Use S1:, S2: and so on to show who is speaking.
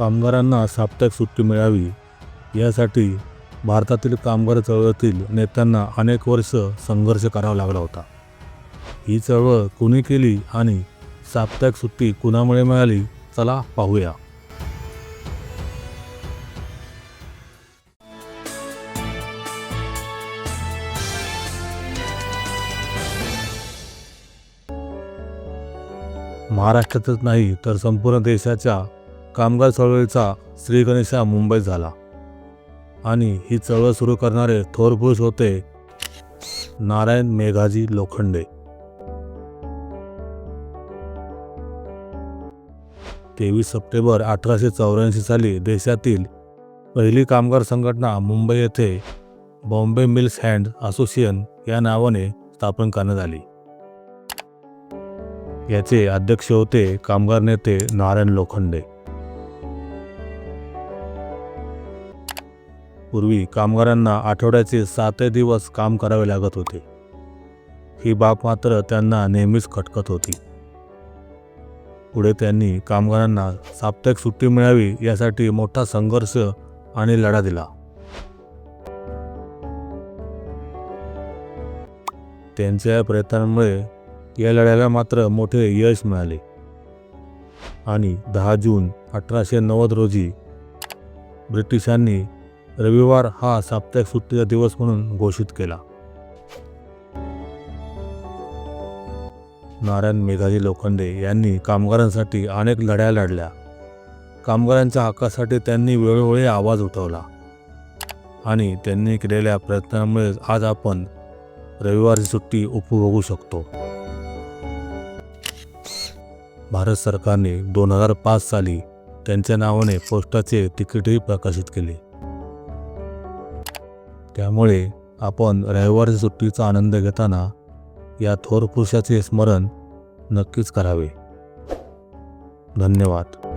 S1: कामगारांना साप्ताहिक सुट्टी मिळावी यासाठी भारतातील कामगार चळवळीतील नेत्यांना अनेक वर्ष संघर्ष करावा लागला होता. ही चळवळ कुणी केली आणि साप्ताहिक सुट्टी कुणामुळे मिळाली चला पाहूया. महाराष्ट्रातच नाही तर संपूर्ण देशाच्या कामगार चळवळीचा श्रीगणेशा मुंबईत झाला. आणि ही चळवळ सुरू करणारे थोर पुरुष होते नारायण मेघाजी लोखंडे. तेवीस सप्टेंबर अठराशे चौऱ्याऐंशी साली देशातील पहिली कामगार संघटना मुंबई येथे बॉम्बे मिल्स हँड असोसिएशन या नावाने स्थापन करण्यात आली. याचे अध्यक्ष होते कामगार नेते नारायण लोखंडे. पूर्वी कामगारांना आठवड्याचे सातही दिवस काम करावे लागत होते. ही बाब मात्र त्यांना नेहमीच खटकत होती. पुढे त्यांनी कामगारांना साप्ताहिक सुट्टी मिळावी यासाठी मोठा संघर्ष आणि लढा दिला. त्यांच्या या प्रयत्नांमुळे या लढ्याला मात्र मोठे यश मिळाले. आणि दहा जून अठराशे नव्वद रोजी ब्रिटिशांनी रविवार हा साप्ताहिक सुट्टीचा दिवस म्हणून घोषित केला. नारायण मेघाजी लोखंडे यांनी कामगारांसाठी अनेक लढ्या लढल्या. कामगारांच्या हक्कासाठी त्यांनी वेळोवेळी आवाज उठवला. आणि त्यांनी केलेल्या प्रयत्नांमुळे आज आपण रविवारची सुट्टी उपभोगू शकतो. भारत सरकारने दोन हजार पाच साली त्यांच्या नावाने पोस्टाचे तिकीटही प्रकाशित केले. त्यामुळे आपण रविवारच्या सुट्टीचा आनंद घेताना या थोर पुरुषाचे स्मरण नक्कीच करावे. धन्यवाद.